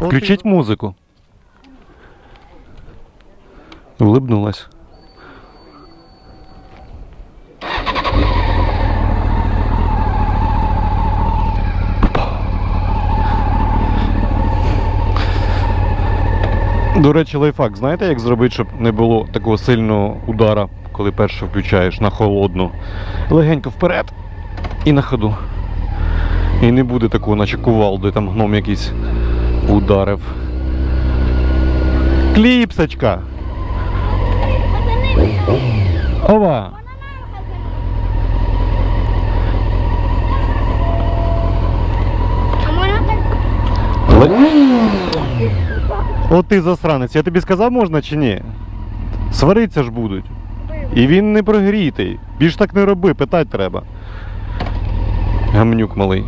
Включіть музику. Улыбнулась. До речі, лайфхак, знаєте, як зробити, щоб не було такого сильного удара, коли перше включаєш на холодну. Легенько вперед і на ходу. І не буде такого, наче кувалди, там гном якийсь ударив. Кліпсочка! Ова! От ти засранець, я тобі сказав можна чи ні? Свариться ж будуть. І він не прогрітий. Більш так не роби, питати треба. Гамнюк малий.